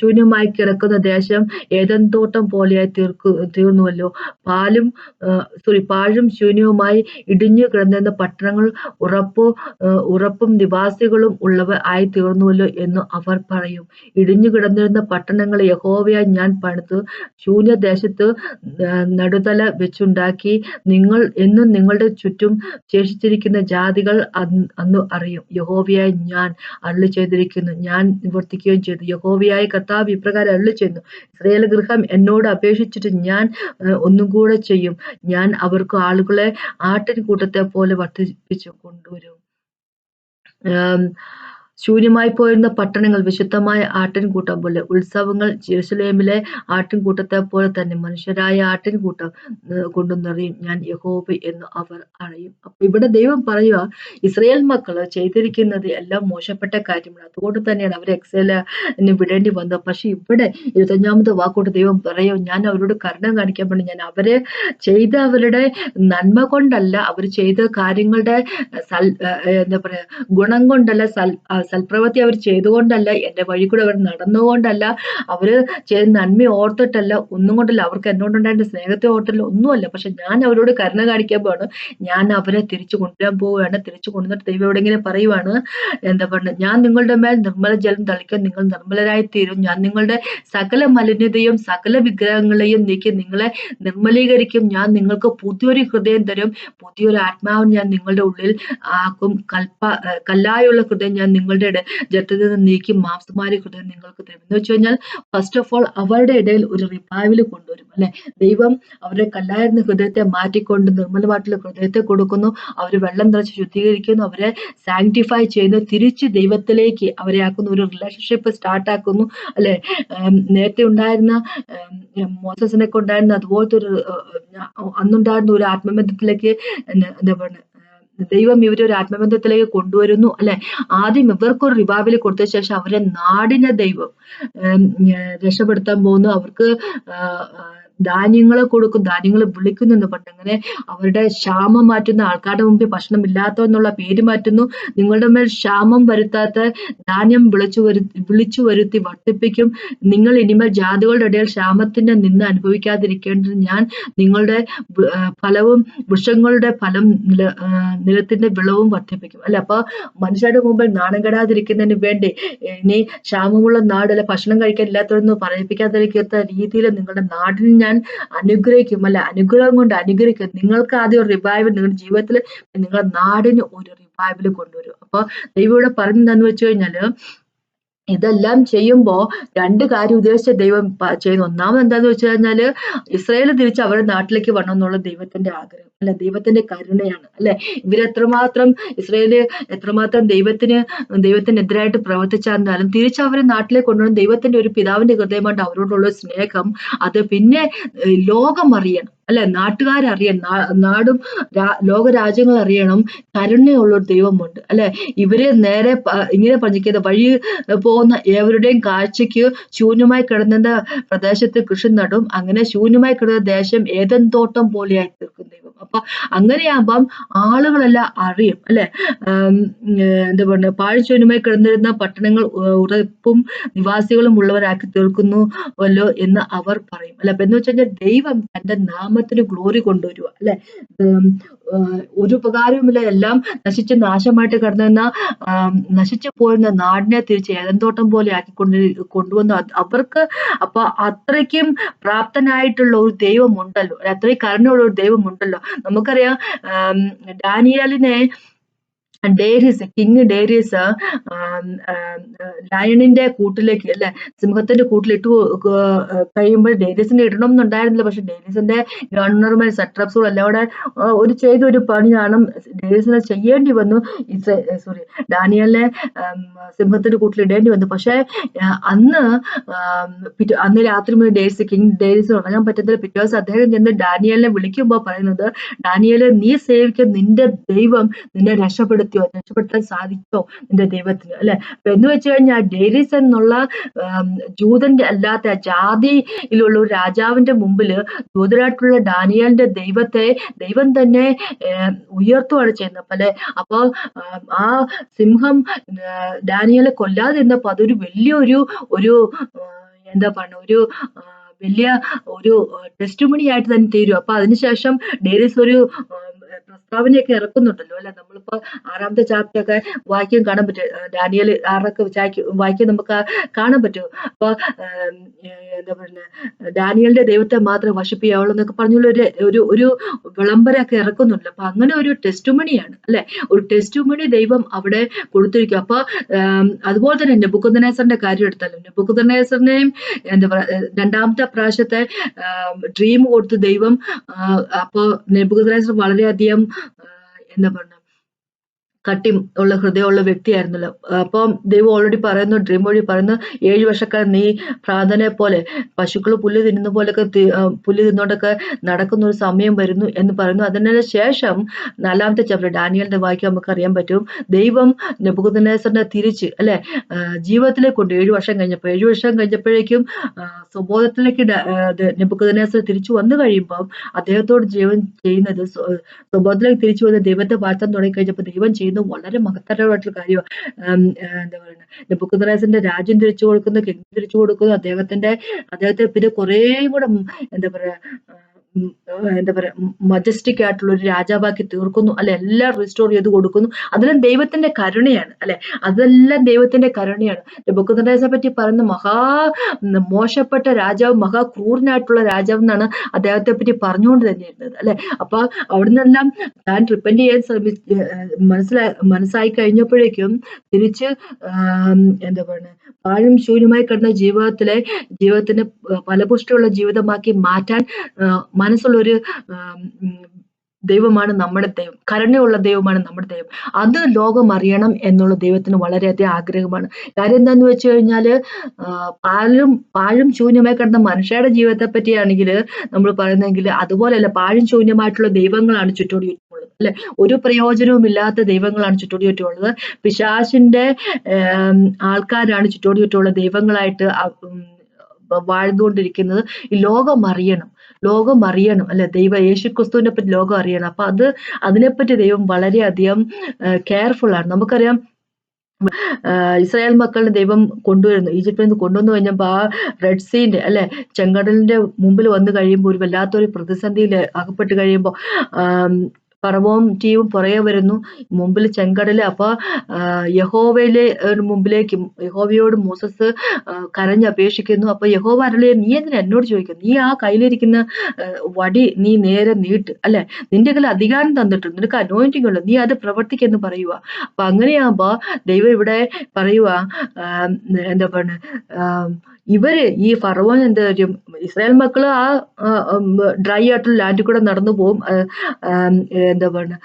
ശൂന്യമായി കിടക്കുന്ന ദേശം ഏതെന്തോട്ടം പോലെയായി തീർക്കു തീർന്നുവല്ലോ. പാലും സോറി പാഴും ശൂന്യവുമായി ഇടിഞ്ഞു കിടന്നിരുന്ന പട്ടണങ്ങൾ ഉറപ്പു ഉറപ്പും നിവാസികളും ഉള്ളവ ആയി തീർന്നുവല്ലോ എന്ന് അവർ പറയും. ഇടിഞ്ഞു കിടന്നിരുന്ന പട്ടണങ്ങൾ യഹോവയായി ഞാൻ പണിത്. ശൂന്യദേശത്ത് നടുതല വെച്ചുണ്ടാക്കി. നിങ്ങൾ എന്നും നിങ്ങളുടെ ചുറ്റും ശേഷിച്ചിരിക്കുന്ന ജാതികൾ അന്ന് അറിയും. യഹോവയായി ഞാൻ അള്ളി ചെയ്തിരിക്കുന്നു. ഞാൻ നിവർത്തിക്കുകയും ചെയ്തു. യഹോവയായ കർത്താവ് ഇപ്രകാരം അള്ളി ചെയ്യുന്നു. ഇസ്രയേൽ ഗൃഹം എന്നോട് അപേക്ഷിച്ചിട്ട് ഞാൻ ഒന്നും കൂടെ ചെയ്യും. ഞാൻ അവർക്ക് ആളുകളെ ആട്ടിൻ കൂട്ടത്തെ പോലെ വർദ്ധിപ്പിച്ചു കൊണ്ടുവരും. ശൂന്യമായി പോയിരുന്ന പട്ടണങ്ങൾ വിശുദ്ധമായ ആട്ടിൻകൂട്ടം പോലെ ഉത്സവങ്ങൾ ജെറുസലേമിലെ ആട്ടിൻകൂട്ടത്തെ പോലെ തന്നെ മനുഷ്യരായ ആട്ടിൻകൂട്ടം കൊണ്ടു നിറയും ഞാൻ യഹോവ എന്ന് അവർ അറിയും. അപ്പൊ ഇവിടെ ദൈവം പറയുക ഇസ്രയേൽ മക്കൾ ചെയ്തിരിക്കുന്നത് എല്ലാം മോശപ്പെട്ട കാര്യമാണ്. അതുകൊണ്ട് തന്നെയാണ് അവർ എക്സലിന് വിടേണ്ടി വന്നത്. പക്ഷെ ഇവിടെ ഇരുപത്തഞ്ചാമത് വാക്കോട്ട് ദൈവം പറയും ഞാൻ അവരോട് കരുണ കാണിക്കാൻ വേണ്ടി ഞാൻ അവരെ ചെയ്ത അവരുടെ നന്മ കൊണ്ടല്ല അവർ ചെയ്ത കാര്യങ്ങളുടെ സൽ എന്താ പറയാ ഗുണം കൊണ്ടല്ല സൽ സൽപ്രവൃത്തി അവർ ചെയ്തുകൊണ്ടല്ല എന്റെ വഴി കൂടെ അവർ നടന്നുകൊണ്ടല്ല അവർ ചെയ്ത നന്മ ഓർത്തിട്ടല്ല ഒന്നും കൊണ്ടല്ല അവർക്ക് എന്നോടുണ്ടായിരുന്ന സ്നേഹത്തെ ഓർത്തല്ല ഒന്നുമല്ല. പക്ഷെ ഞാൻ അവരോട് കരുണ കാണിക്കാൻ പോവാണ് ഞാൻ അവരെ തിരിച്ചു കൊണ്ടുവരാൻ പോവുകയാണ് തിരിച്ചു കൊണ്ടുവന്നിട്ട് ദൈവം എവിടെയെങ്കിലും പറയുവാണ്. എന്താ പറയുക ഞാൻ നിങ്ങളുടെ മേൽ നിർമ്മല ജലം തളിക്കാൻ നിങ്ങൾ നിർമ്മലരായി തീരും ഞാൻ നിങ്ങളുടെ സകല മലിനതയും സകല വിഗ്രഹങ്ങളെയും നീക്കി നിങ്ങളെ നിർമ്മലീകരിക്കും. ഞാൻ നിങ്ങൾക്ക് പുതിയൊരു ഹൃദയം തരും. പുതിയൊരു ആത്മാവ് ഞാൻ നിങ്ങളുടെ ഉള്ളിൽ ആക്കും. കൽപ്പ കല്ലായുള്ള ഹൃദയം ഞാൻ നിങ്ങളുടെ അവരുടെ ജഡത്തിൽ നിന്ന് നീക്കി മാംസമാരി ഹൃദയം നിങ്ങൾക്ക് തരും. എന്ന് വെച്ച് കഴിഞ്ഞാൽ ഫസ്റ്റ് ഓഫ് ഓൾ അവരുടെ ഇടയിൽ ഒരു റിവൈവൽ കൊണ്ടുവരും അല്ലെ? ദൈവം അവരുടെ കല്ലായിരുന്ന ഹൃദയത്തെ മാറ്റിക്കൊണ്ട് നിർമ്മലമായിട്ടുള്ള ഹൃദയത്തെ കൊടുക്കുന്നു. അവർ വെള്ളം നിറച്ച് ശുദ്ധീകരിക്കുന്നു. അവരെ സാങ്ടിഫൈ ചെയ്യുന്നു. തിരിച്ച് ദൈവത്തിലേക്ക് അവരെ ആക്കുന്നു. ഒരു റിലേഷൻഷിപ്പ് സ്റ്റാർട്ടാക്കുന്നു അല്ലെ? നേരത്തെ ഉണ്ടായിരുന്ന മോസസിനൊക്കെ ഉണ്ടായിരുന്ന അതുപോലത്തെ ഒരു അന്നുണ്ടായിരുന്ന ഒരു ആത്മബന്ധത്തിലേക്ക് എന്താ പറയുക ദൈവം ഇവരെ ഒരു ആത്മബന്ധത്തിലേക്ക് കൊണ്ടുവരുന്നു അല്ലെ? ആദ്യം ഇവർക്കൊരു റിവാവിൽ കൊടുത്ത ശേഷം അവരെ നാടിനെ ദൈവം രക്ഷപ്പെടുത്താൻ പോകുന്നു. അവർക്ക് ധാന്യങ്ങളെ കൊടുക്കും ധാന്യങ്ങൾ വിളിക്കുന്നുണ്ട്. പറഞ്ഞു അങ്ങനെ അവരുടെ ക്ഷാമം മാറ്റുന്ന ആൾക്കാരുടെ മുമ്പിൽ ഭക്ഷണം ഇല്ലാത്ത എന്നുള്ള പേര് മാറ്റുന്നു. നിങ്ങളുടെ മേൽ ക്ഷാമം വരുത്താത്ത ധാന്യം വിളിച്ചു വരു വിളിച്ചു വരുത്തി വർദ്ധിപ്പിക്കും. നിങ്ങൾ ഇനിമേൽ ജാതികളുടെ ഇടയിൽ ക്ഷാമത്തിന്റെ നിന്ന് അനുഭവിക്കാതിരിക്കേണ്ടത് ഞാൻ നിങ്ങളുടെ ഫലവും വൃക്ഷങ്ങളുടെ ഫലം നില നിലത്തിന്റെ വിളവും വർദ്ധിപ്പിക്കും. അല്ലെ? അപ്പൊ മനുഷ്യരുടെ മുമ്പിൽ നാണം കെടാതിരിക്കുന്നതിന് വേണ്ടി ഇനി ക്ഷാമമുള്ള നാട് അല്ലെ ഭക്ഷണം കഴിക്കാൻ ഇല്ലാത്തവരെന്ന് പറയിപ്പിക്കാതിരിക്കാത്ത രീതിയിൽ നിങ്ങളുടെ നാടിന് ഞാൻ അനുഗ്രഹിക്കും അല്ല അനുഗ്രഹം കൊണ്ട് അനുഗ്രഹിക്കും. നിങ്ങൾക്ക് ആദ്യം ഒരു റിവൈവൽ നിങ്ങളുടെ ജീവിതത്തിൽ നിങ്ങളുടെ നാടിന് ഒരു റിവൈവൽ കൊണ്ടുവരും. അപ്പോൾ ദൈവം ഇവിടെ പറഞ്ഞെന്താന്ന് വെച്ച് കഴിഞ്ഞാൽ ഇതെല്ലാം ചെയ്യുമ്പോൾ രണ്ട് കാര്യം ഉദ്ദേശിച്ച ദൈവം ചെയ്യുന്നു ഒന്നാമത് എന്താന്ന് വെച്ച് കഴിഞ്ഞാൽ ഇസ്രായേൽ തിരിച്ച് അവരുടെ നാട്ടിലേക്ക് വരണം എന്നുള്ള ദൈവത്തിന്റെ ആഗ്രഹം. അല്ലെ? ദൈവത്തിന്റെ കരുണയാണ്. അല്ലെ? ഇവരെത്രമാത്രം ഇസ്രായേൽ എത്രമാത്രം ദൈവത്തിന് ദൈവത്തിനെതിരായിട്ട് പ്രവർത്തിച്ചാലും തിരിച്ച് അവരെ നാട്ടിലേക്ക് കൊണ്ടുവരണം ദൈവത്തിന്റെ ഒരു പിതാവിന്റെ ഹൃദയമായിട്ട് അവരോടുള്ള സ്നേഹം അത് പിന്നെ ലോകം അറിയണം. അല്ലെ നാട്ടുകാരറിയണം നാടും ലോകരാജ്യങ്ങൾ അറിയണം. കരുണയുള്ള ദൈവമുണ്ട്. അല്ലെ? ഇവരെ നേരെ ഇങ്ങനെ പറഞ്ഞിരിക്കുന്നത് വഴി പോകുന്ന ഏവരുടെയും കാഴ്ചയ്ക്ക് ശൂന്യമായി കിടന്ന പ്രദേശത്ത് കൃഷി നടും. അങ്ങനെ ശൂന്യമായി കിടന്ന ദേശം ഏതൻ തോട്ടം പോലെയായി തീർക്കും ദൈവം. അപ്പൊ അങ്ങനെയാകുമ്പം ആളുകളെല്ലാം അറിയും. അല്ലെ? എന്താ പറയുക പാഴ്ശൂന്യമായി കിടന്നിരുന്ന പട്ടണങ്ങൾ ഉറപ്പും നിവാസികളും ഉള്ളവരാക്കി തീർക്കുന്നു എന്ന് അവർ പറയും. അല്ലെ അപ്പൊ എന്ന് വെച്ച് കഴിഞ്ഞാൽ ദൈവം തന്റെ നാമത്തിന് ഗ്ലോറി കൊണ്ടുവരുക അല്ലെ? ഒരു ഉപകാരവുമില്ല എല്ലാം നശിച്ച് നാശമായിട്ട് കിടന്നിരുന്ന നശിച്ചു പോയിരുന്ന നാടിനെ തിരിച്ച് ഏതന്തോട്ടം പോലെ ആക്കി കൊണ്ട് കൊണ്ടുവന്നു അവർക്ക് അപ്പൊ അത്രയ്ക്കും പ്രാപ്തനായിട്ടുള്ള ഒരു ദൈവമുണ്ടല്ലോ അത്രയും കരുണയുള്ള ഒരു ദൈവമുണ്ടല്ലോ. നമുക്കറിയാം ഡാനിയലിനെ ഡേരീസ് കിങ് ഡേരീസ് ലയണിന്റെ കൂട്ടിലേക്ക് അല്ലെ? സിംഹത്തിന്റെ കൂട്ടിലിട്ട് കഴിയുമ്പോൾ ഡേരീസിനെ ഇടണം എന്നുണ്ടായിരുന്നില്ല പക്ഷെ ഡേരീസിന്റെ ഗവർണർമാർ സട്രപ്സും എല്ലാം കൂടെ ഒരു ചെയ്ത ഒരു പണിയാണ് ഡേരീസിനെ ചെയ്യേണ്ടി വന്നു. സോറി ഡാനിയലിനെ സിംഹത്തിന്റെ കൂട്ടിൽ ഇടേണ്ടി വന്നു. പക്ഷെ അന്ന് അന്ന് രാത്രി മുതൽ ഡേരിസ് കിങ് ഡേരിസ് ഉറങ്ങാൻ പറ്റത്തില്ല. പിറ്റേ ദിവസം അദ്ദേഹം ചെന്ന് ഡാനിയലിനെ വിളിക്കുമ്പോൾ പറയുന്നത് ഡാനിയലെ നീ സേവിക്കും നിന്റെ ദൈവം നിന്നെ രക്ഷപ്പെടുത്തിയോ രക്ഷപ്പെടുത്താൻ സാധിച്ചോ നിന്റെ ദൈവത്തിന് അല്ലെ? എന്ന് വെച്ച് കഴിഞ്ഞാൽ ഡേരിസ് എന്നുള്ള ജൂതന്റെ അല്ലാത്ത ജാതിയിലുള്ള ഒരു രാജാവിന്റെ മുമ്പിൽ ജൂതരായിട്ടുള്ള ഡാനിയലിന്റെ ദൈവത്തെ ദൈവം തന്നെ ഉയർത്തുവാണ് ചെയ്യുന്നത്. അല്ലെ? അപ്പൊ ആ സിംഹം ഡാനിയലെ കൊല്ലാതിരുന്നപ്പോ അതൊരു വലിയൊരു ഒരു എന്താ പറയുക ഒരു വലിയ ഒരു ടെസ്റ്റ് മണിയായിട്ട് തന്നെ തീരും. അപ്പൊ അതിനുശേഷം ഡേരിസ് ഒരു പ്രസ്താവനയൊക്കെ ഇറക്കുന്നുണ്ടല്ലോ അല്ലെ? നമ്മളിപ്പോ ആറാമത്തെ ചാപ്റ്റർ ഒക്കെ വായിക്കാൻ കാണാൻ പറ്റും. ഡാനിയൽ ആറൊക്കെ വായിക്കാൻ നമുക്ക് കാണാൻ പറ്റും. അപ്പൊ എന്താ പറയുക ഡാനിയലിന്റെ ദൈവത്തെ മാത്രം വശിപ്പിയാവുള്ളൂ എന്നൊക്കെ പറഞ്ഞുള്ള ഒരു ഒരു ഒരു വിളംബരമൊക്കെ ഇറക്കുന്നുണ്ട് അപ്പൊ അങ്ങനെ ഒരു ടെസ്റ്റ് മണിയാണ് അല്ലെ? ഒരു ടെസ്റ്റ് മണി ദൈവം അവിടെ കൊടുത്തിരിക്കും. അപ്പൊ അതുപോലെ തന്നെ നെബുക്കുദനേസറിന്റെ കാര്യം എടുത്താലും നെബുക്കുദനേസറിനെയും എന്താ പറയുക രണ്ടാമത്തെ പ്രാവശ്യത്തെ ഡ്രീം കൊടുത്ത് ദൈവം അപ്പൊ നെബുക്കുദനേസർ വളരെയധികം എന്താ പറയുക കട്ടി ഉള്ള ഹൃദയമുള്ള വ്യക്തിയായിരുന്നല്ലോ. അപ്പം ദൈവം ഓൾറെഡി പറയുന്നു ഡ്രീം വഴി പറയുന്നു ഏഴ് വർഷക്കാരൻ നീ പ്രാർത്ഥനയെ പോലെ പശുക്കൾ പുല്ല് തിന്നുന്ന പോലൊക്കെ പുല്ല് തിന്നോണ്ടൊക്കെ നടക്കുന്ന ഒരു സമയം വരുന്നു എന്ന് പറയുന്നു. അതിന് ശേഷം നാലാമത്തെ ചാപ്റ്റർ ഡാനിയലിന്റെ വായിക്കാൻ നമുക്ക് അറിയാൻ പറ്റും. ദൈവം നെബുക്കുദ്നേസറിനെ തിരിച്ച് അല്ലെ? ജീവിതത്തിലേക്ക് കൊണ്ട് ഏഴു വർഷം കഴിഞ്ഞപ്പോൾ ഏഴു വർഷം കഴിഞ്ഞപ്പോഴേക്കും സ്വബോധത്തിലേക്ക് നെബുക്കുദ്നേസർ തിരിച്ചു വന്നു കഴിയുമ്പോൾ അദ്ദേഹത്തോട് ജീവൻ ചെയ്യുന്നത് സ്വബോധത്തിലേക്ക് തിരിച്ചു വന്ന് ദൈവത്തെ വാഴ്ത്താൻ തുടങ്ങി കഴിഞ്ഞപ്പോൾ ദൈവം ചെയ്യുന്നത് ചെയ്യുന്നത് വളരെ മഹത്തരമായിട്ടുള്ള കാര്യമാണ് എന്താ പറയുക നെബുക്കുദ്രാസിന്റെ രാജ്യം തിരിച്ചു കൊടുക്കുന്നു കിങ് തിരിച്ചു കൊടുക്കുന്നു അദ്ദേഹത്തിന്റെ അദ്ദേഹത്തെ പിന്നെ കുറേ കൂടെ എന്താ പറയാ എന്താ പറയാ മജസ്റ്റിക് ആയിട്ടുള്ള ഒരു രാജാവാക്കി തീർക്കുന്നു. അല്ലെ എല്ലാം റിസ്റ്റോർ ചെയ്ത് കൊടുക്കുന്നു. അതെല്ലാം ദൈവത്തിന്റെ കരുണയാണ് അല്ലെ? അതെല്ലാം ദൈവത്തിന്റെ കരുണയാണ്. നെബുക്കദ്നേസറെ പറ്റി പറയുന്ന മഹാ മോശപ്പെട്ട രാജാവ് മഹാ ക്രൂരനായിട്ടുള്ള രാജാവ് എന്നാണ് അദ്ദേഹത്തെ പറ്റി പറഞ്ഞുകൊണ്ട് തന്നെ ഇരുന്നത് അല്ലെ? അപ്പൊ അവിടുന്നെല്ലാം താൻ റിപ്പൻഡ് ചെയ്യാൻ ശ്രമി മനസ്സിലായി മനസ്സായി കഴിഞ്ഞപ്പോഴേക്കും തിരിച്ച് എന്താ പറയുക പാഴും ശൂന്യമായി കിടന്ന ജീവിതത്തിലെ ജീവിതത്തിന് ഫലപുഷ്ടിയുള്ള ജീവിതമാക്കി മാറ്റാൻ മനസ്സുള്ളൊരു ദൈവമാണ് നമ്മുടെ ദൈവം. കരുണയുള്ള ദൈവമാണ് നമ്മുടെ ദൈവം. അത് ലോകം അറിയണം എന്നുള്ള ദൈവത്തിന് വളരെയധികം ആഗ്രഹമാണ്. കാര്യം എന്താന്ന് വെച്ച് കഴിഞ്ഞാൽ പാലും പാഴും ശൂന്യമായി കിടന്ന മനുഷ്യരുടെ ജീവിതത്തെ പറ്റിയാണെങ്കിൽ നമ്മൾ പറയുന്നെങ്കിൽ അതുപോലെയല്ല പാഴും ശൂന്യമായിട്ടുള്ള ദൈവങ്ങളാണ് ചുറ്റോടി ചുറ്റുമുള്ളത്. അല്ലെ? ഒരു പ്രയോജനവും ഇല്ലാത്ത ദൈവങ്ങളാണ് ചുറ്റോടി ചുറ്റുമുള്ളത്. പിശാശിന്റെ ആൾക്കാരാണ് ചുറ്റോടി ചുറ്റുമുള്ള ദൈവങ്ങളായിട്ട് വാഴ്ന്നുകൊണ്ടിരിക്കുന്നത് ഈ ലോകം അറിയണം. ലോകം അറിയണം അല്ലെ? ദൈവ യേശുക്രിസ്തുവിനെ പറ്റി ലോകം അറിയണം. അപ്പൊ അത് അതിനെപ്പറ്റി ദൈവം വളരെയധികം കെയർഫുൾ ആണ്. നമുക്കറിയാം ഇസ്രായേൽ മക്കളുടെ ദൈവം കൊണ്ടുവരുന്നു. ഈജിപ്തിൽ നിന്ന് കൊണ്ടുവന്നു കഴിഞ്ഞപ്പോൾ ആ റെഡ് സീന്റെ അല്ലെ? ചെങ്കടലിന്റെ മുമ്പിൽ വന്നു കഴിയുമ്പോൾ ഒരു വല്ലാത്തൊരു പ്രതിസന്ധിയിൽ അകപ്പെട്ട് കഴിയുമ്പോൾ ഫറവോൻ ടീമും പുറകെ വരുന്നു. മുമ്പിൽ ചെങ്കടൽ. അപ്പോൾ യഹോവയിലെ മുമ്പിലേക്ക് യഹോവയോട് മോസസ് കരഞ്ഞപേക്ഷിക്കുന്നു അപ്പോൾ യഹോവ അരളിയെ നീ എന്തിനാ എന്നോട് ചോദിക്കുന്നു? നീ ആ കയ്യിലിരിക്കുന്ന വടി നീ നേരെ നീട്ട് അല്ലെ? നിന്റെ കയ്യിൽ അധികാരം തന്നിട്ടുണ്ട്. നിനക്ക് അനോയിന്റിങ് ഉള്ളു. നീ അത് പ്രവർത്തിക്കെന്ന് പറയുക അപ്പൊ അങ്ങനെയാകുമ്പോ ദൈവം ഇവിടെ പറയുക എന്താ പറയുക ഇവർ ഈ ഫറവോൻ എന്താ ഇസ്രായേൽ മക്കൾ ആ ഡ്രൈ ആയിട്ടുള്ള ലാൻഡിൽ കൂടെ നടന്നു പോകും എന്താ പറയുക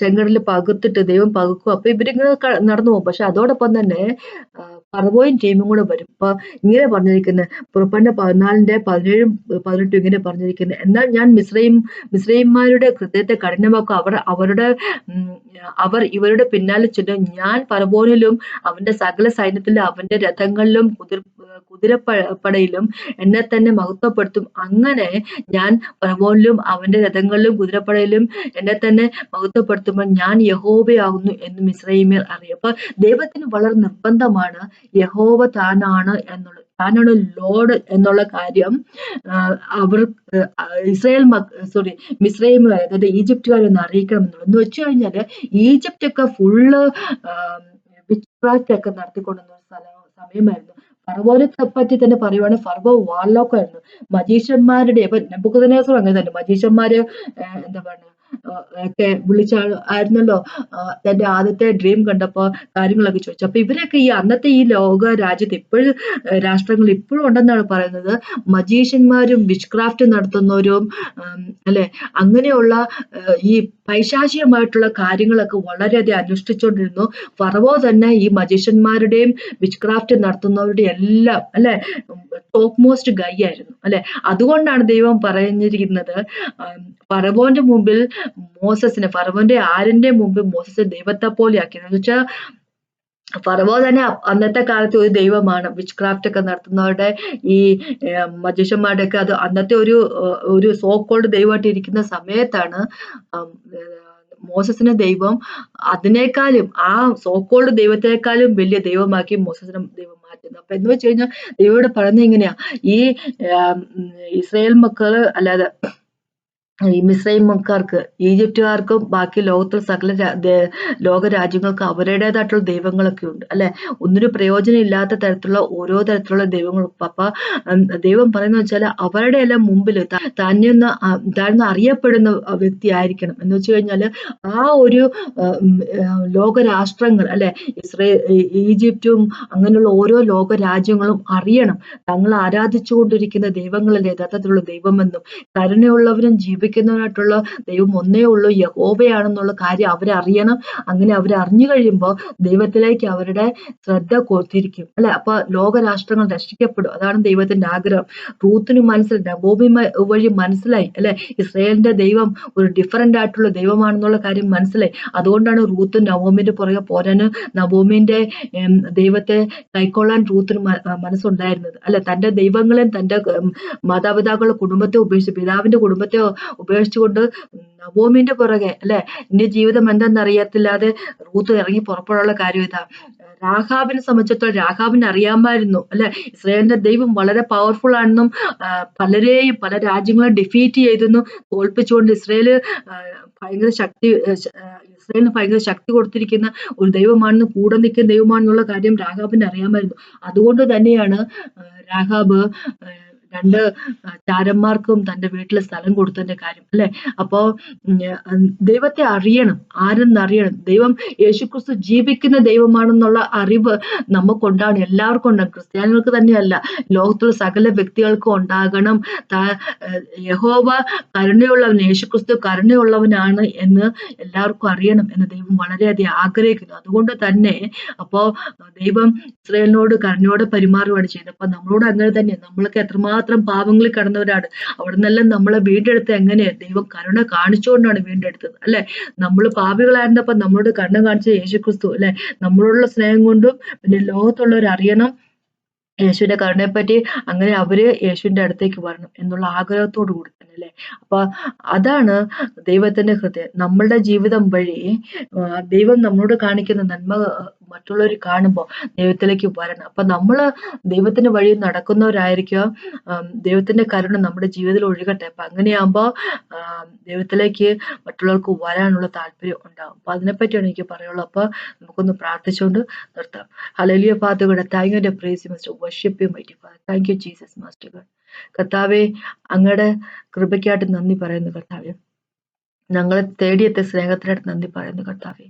ചെങ്കടലിൽ പകുത്തിട്ട് ദൈവം പകുക്കും. അപ്പൊ ഇവരിങ്ങനെ നടന്നു പോകും. പക്ഷെ അതോടൊപ്പം തന്നെ ഫറവോയും ടീമും കൂടെ വരും. അപ്പൊ ഇങ്ങനെ പറഞ്ഞിരിക്കുന്നത് പുറപ്പെട്ട പതിനാലിന്റെ പതിനേഴും പതിനെട്ടും ഇങ്ങനെ പറഞ്ഞിരിക്കുന്നത് എന്നാൽ ഞാൻ മിശ്രയും മിശ്രയിന്മാരുടെ ഹൃദയത്തെ കഠിനമാക്കും. അവർ അവരുടെ അവർ ഇവരുടെ പിന്നാലെ ചെല്ലും ഞാൻ പറവോനിലും അവന്റെ സകല സൈന്യത്തിലും അവന്റെ രഥങ്ങളിലും കുതിർ കുതിരപ്പടയിലും എന്നെ തന്നെ മഹത്വപ്പെടുത്തും. അങ്ങനെ ഞാൻ ഫറവോനിലും അവന്റെ രഥങ്ങളിലും കുതിരപ്പടയിലും എന്നെ തന്നെ മഹത്വപ്പെടുത്തുമ്പോൾ ഞാൻ യഹോബയാകുന്നു എന്ന് മിശ്രൈമ്യർ അറിയും. അപ്പൊ ദൈവത്തിന് വളരെ നിർബന്ധമാണ് യഹോവ താനാണ് എന്നുള്ളത് താനാണ് ലോഡ് എന്നുള്ള കാര്യം അവർ ഇസ്രായേൽ സോറി മിസ്രൈം അതായത് ഈജിപ്തുകാരെ ഒന്ന് അറിയിക്കണം എന്നുള്ളത്. എന്ന് വെച്ച് കഴിഞ്ഞാൽ ഈജിപ്റ്റൊക്കെ ഫുള്ള് ഒക്കെ നടത്തിക്കൊണ്ടുന്ന സ്ഥലം സമയമായിരുന്നു. ഫർവോനെ പറ്റി തന്നെ പറയുവാണ് ഫർവോ വാർലോക്കായിരുന്നു. മജീഷ്യന്മാരുടെ ഇപ്പൊ നെബുക്കദനേസർ അങ്ങനെ തന്നെ മജീഷ്യന്മാര് എന്താ പറയുക ഒക്കെ വിളിച്ച ആയിരുന്നല്ലോ. തന്റെ ആദ്യത്തെ ഡ്രീം കണ്ടപ്പോൾ കാര്യങ്ങളൊക്കെ ചോദിച്ചു. അപ്പൊ ഇവരൊക്കെ ഈ അന്നത്തെ ഈ ലോക രാജ്യത്ത് ഇപ്പോഴും രാഷ്ട്രങ്ങൾ ഇപ്പോഴും ഉണ്ടെന്നാണ് പറയുന്നത്. മജീഷ്യന്മാരും വിച്ച് ക്രാഫ്റ്റ് നടത്തുന്നവരും അല്ലെ? അങ്ങനെയുള്ള ഈ പൈശാചികമായിട്ടുള്ള കാര്യങ്ങളൊക്കെ വളരെയധികം അനുഷ്ഠിച്ചുകൊണ്ടിരുന്നു. ഫറവോ തന്നെ ഈ മജീഷ്യന്മാരുടെയും വിച്ച് ക്രാഫ്റ്റ് നടത്തുന്നവരുടെയും എല്ലാം അല്ലെ? ടോപ്പ് മോസ്റ്റ് ഗൈ ആയിരുന്നു അല്ലെ? അതുകൊണ്ടാണ് ദൈവം പറഞ്ഞിരിക്കുന്നത് ഫറവോന്റെ മുമ്പിൽ മോസസിനെ ഫറവോന്റെ ആരിന്റെ മുമ്പ് മോസസ് ദൈവത്തെ പോലെ ആക്കിയത്. എന്ന് വെച്ചാൽ ഫറവോ തന്നെ അന്നത്തെ കാലത്ത് ഒരു ദൈവമാണ്. വിച്ച് ക്രാഫ്റ്റ് ഒക്കെ നടത്തുന്നവരുടെ ഈ മജീഷ്യന്മാരുടെ ഒക്കെ അത് അന്നത്തെ ഒരു ഒരു സോ കോൾഡ് ദൈവമായിട്ട് ഇരിക്കുന്ന സമയത്താണ് മോസസിനെ ദൈവം അതിനേക്കാളും ആ സോ കോൾഡ് ദൈവത്തെക്കാളും വലിയ ദൈവമാക്കി മോസസിനെ ദൈവം മാറ്റുന്നത്. അപ്പൊ എന്ന് വെച്ച് കഴിഞ്ഞാൽ ദൈവം പറയുന്നത് ഇങ്ങനെയാ. ഈ ഇസ്രായേൽ മക്കൾ അല്ലാതെ ഈ മിസ്രൈമക്കാർക്ക് ഈജിപ്തുകാർക്കും ബാക്കി ലോകത്തിൽ സകല ലോക രാജ്യങ്ങൾക്ക് അവരുടേതായിട്ടുള്ള ദൈവങ്ങളൊക്കെ ഉണ്ട് അല്ലെ? ഒന്നിനും പ്രയോജനം ഇല്ലാത്ത തരത്തിലുള്ള ഓരോ തരത്തിലുള്ള ദൈവങ്ങളും. അപ്പൊ ദൈവം പറയുന്ന വെച്ചാൽ അവരുടെ എല്ലാം മുമ്പിൽ തന്നെ താഴ്ന്ന് അറിയപ്പെടുന്ന വ്യക്തി ആയിരിക്കണം. എന്ന് വെച്ച് കഴിഞ്ഞാൽ ആ ഒരു ലോകരാഷ്ട്രങ്ങൾ അല്ലെ? ഇസ്രേ ഈജിപ്റ്റും അങ്ങനെയുള്ള ഓരോ ലോക രാജ്യങ്ങളും അറിയണം. തങ്ങൾ ആരാധിച്ചുകൊണ്ടിരിക്കുന്ന ദൈവങ്ങളല്ലേ യഥാർത്ഥത്തിലുള്ള ദൈവമെന്നും കരുണയുള്ളവരും ജീവി ജീവിക്കുന്നതിനായിട്ടുള്ള ദൈവം ഒന്നേ ഉള്ളൂ യഹോബയാണെന്നുള്ള കാര്യം അവരറിയണം. അങ്ങനെ അവരറിഞ്ഞു കഴിയുമ്പോൾ ദൈവത്തിലേക്ക് അവരുടെ ശ്രദ്ധ കൊത്തിരിക്കും. അല്ലെ? അപ്പൊ ലോകരാഷ്ട്രങ്ങൾ രക്ഷിക്കപ്പെടും. അതാണ് ദൈവത്തിന്റെ ആഗ്രഹം. റൂത്തിന് മനസ്സിലായി നബോബി വഴി മനസ്സിലായി. അല്ലെ? ഇസ്രയേലിന്റെ ദൈവം ഒരു ഡിഫറെന്റ് ആയിട്ടുള്ള ദൈവമാണെന്നുള്ള കാര്യം മനസ്സിലായി. അതുകൊണ്ടാണ് റൂത്ത് നവോമിന്റെ പുറകെ പോരാന് നവോമിന്റെ ദൈവത്തെ കൈക്കൊള്ളാൻ റൂത്തിന് മനസ്സുണ്ടായിരുന്നത്. അല്ലെ? തന്റെ ദൈവങ്ങളെയും തന്റെ മാതാപിതാക്കളുടെ കുടുംബത്തെ ഉപേക്ഷിച്ച് പിതാവിന്റെ കുടുംബത്തെ ഉപേക്ഷിച്ചുകൊണ്ട് നവോമിന്റെ പുറകെ അല്ലെ? എന്റെ ജീവിതം എന്തെന്നറിയത്തില്ലാതെ റൂത്ത് ഇറങ്ങി പുറപ്പെടാനുള്ള കാര്യം ഇതാ. രാഹാബിനെ സംബന്ധിച്ചിടത്തോളം രാഹാബിനെ അറിയാമായിരുന്നു അല്ലെ? ഇസ്രയേലിന്റെ ദൈവം വളരെ പവർഫുൾ ആണെന്നും പലരെയും പല രാജ്യങ്ങളെ ഡിഫീറ്റ് ചെയ്തെന്നും തോൽപ്പിച്ചുകൊണ്ട് ഇസ്രയേൽ ഭയങ്കര ശക്തി ഇസ്രയേലിന് ഭയങ്കര ശക്തി കൊടുത്തിരിക്കുന്ന ഒരു ദൈവമാണെന്ന് കൂടെ നിൽക്കുന്ന ദൈവമാണെന്നുള്ള കാര്യം രാഹാബിന് അറിയാമായിരുന്നു. അതുകൊണ്ട് തന്നെയാണ് രാഹാബ് രണ്ട് ചാരന്മാർക്കും തന്റെ വീട്ടിൽ സ്ഥലം കൊടുത്തതിന്റെ കാര്യം അല്ലെ? അപ്പോ ദൈവത്തെ അറിയണം. ആരെന്നറിയണം? ദൈവം യേശുക്രിസ്തു ജീവിക്കുന്ന ദൈവമാണെന്നുള്ള അറിവ് നമുക്കുണ്ടാണ് എല്ലാവർക്കും ഉണ്ടാകും ക്രിസ്ത്യാനികൾക്ക് തന്നെയല്ല. ലോകത്തുള്ള സകല വ്യക്തികൾക്കും ഉണ്ടാകണം. യഹോവ കരുണയുള്ളവൻ യേശുക്രിസ്തു കരുണയുള്ളവനാണ് എന്ന് എല്ലാവർക്കും അറിയണം എന്ന് ദൈവം വളരെയധികം ആഗ്രഹിക്കുന്നു. അതുകൊണ്ട് തന്നെ അപ്പോ ദൈവം ഇസ്രയേലിനോട് കരുണയോടെ പെരുമാറുകയാണ് ചെയ്യുന്നത്. അപ്പൊ നമ്മളോട് അങ്ങനെ തന്നെ. നമ്മൾക്ക് എത്രമാത്രം മാത്രം പാപങ്ങളിൽ കടന്നവരാണ്. അവിടെ നിന്നെല്ലാം നമ്മളെ വീണ്ടെടുത്ത് എങ്ങനെയാ ദൈവം കരുണ കാണിച്ചുകൊണ്ടാണ് വീണ്ടെടുത്തത് അല്ലെ? നമ്മൾ പാപികളായിരുന്നപ്പോ നമ്മളോട് കരുണ കാണിച്ച യേശുക്രിസ്തു അല്ലെ? നമ്മളോടുള്ള സ്നേഹം കൊണ്ടും പിന്നെ ലോകത്തുള്ളവർ അറിയണം യേശുവിന്റെ കരുണയെപ്പറ്റി അങ്ങനെ അവർ യേശുവിന്റെ അടുത്തേക്ക് വരണം എന്നുള്ള ആഗ്രഹത്തോടു കൂടി തന്നെ അല്ലെ? അപ്പൊ അതാണ് ദൈവത്തിന്റെ ഹൃദയം. നമ്മളുടെ ജീവിതം വഴി ദൈവം നമ്മളോട് കാണിക്കുന്ന നന്മ മറ്റുള്ളവർ കാണുമ്പോൾ ദൈവത്തിലേക്ക് വരണം. അപ്പൊ നമ്മൾ ദൈവത്തിന്റെ വഴി നടക്കുന്നവരായിരിക്കുക ദൈവത്തിന്റെ കരുണ നമ്മുടെ ജീവിതത്തിൽ ഒഴുകട്ടെ. അപ്പൊ അങ്ങനെയാകുമ്പോൾ ദൈവത്തിലേക്ക് മറ്റുള്ളവർക്ക് വരാനുള്ള താല്പര്യം ഉണ്ടാകും അപ്പൊ അതിനെപ്പറ്റിയാണ് എനിക്ക് പറയുള്ളൂ അപ്പൊ നമുക്കൊന്ന് പ്രാർത്ഥിച്ചുകൊണ്ട് നിർത്താം. Hallelujah പാത്തുകൂടെ thank you praise master worship mighty father thank you Jesus master കർത്താവെ അങ്ങയുടെ കൃപയ്ക്കായിട്ട് നന്ദി പറയുന്നു കർത്താവെ. ഞങ്ങളെ തേടിയെത്തിയ സ്നേഹത്തിനായിട്ട് നന്ദി പറയുന്നു കർത്താവെ.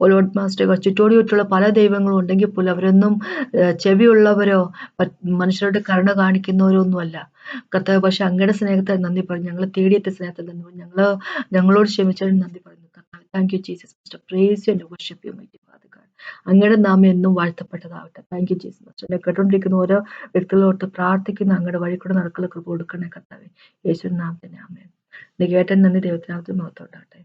ഓ ലോഡ് മാസ്റ്റർ ചുറ്റോടി ചുറ്റുള്ള പല ദൈവങ്ങളും ഉണ്ടെങ്കിൽ പോലും അവരൊന്നും ചെവിയുള്ളവരോ മനുഷ്യരുടെ കരുണ കാണിക്കുന്നവരോ ഒന്നുമല്ല കർത്താവ് പക്ഷെ അങ്ങയുടെ സ്നേഹത്തെ നന്ദി പറഞ്ഞു. ഞങ്ങൾ തേടിയെത്തിയ സ്നേഹത്തിൽ നന്ദി പറഞ്ഞു. ഞങ്ങൾ ഞങ്ങളോട് ക്ഷമിച്ചതിന് നന്ദി പറഞ്ഞു കർത്താവ് thank you Jesus praise you worship അങ്ങയുടെ നാമം എന്നും വാഴ്ത്തപ്പെട്ടതാവട്ടെ. താങ്ക് യു ജീസസ് എന്നെ കേട്ടോണ്ടിരിക്കുന്ന ഓരോ വ്യക്തികളോട്ട് പ്രാർത്ഥിക്കുന്ന അങ്ങയുടെ വഴി കൂടെ നടക്കുന്ന കൃപ കൊടുക്കണേ കർത്താവെ. നാം തന്നെ ആമേ നീ കേട്ടൻ നന്ദി ദൈവത്തിനാമത്തിൽ മഹത്വം ഉണ്ടാകട്ടെ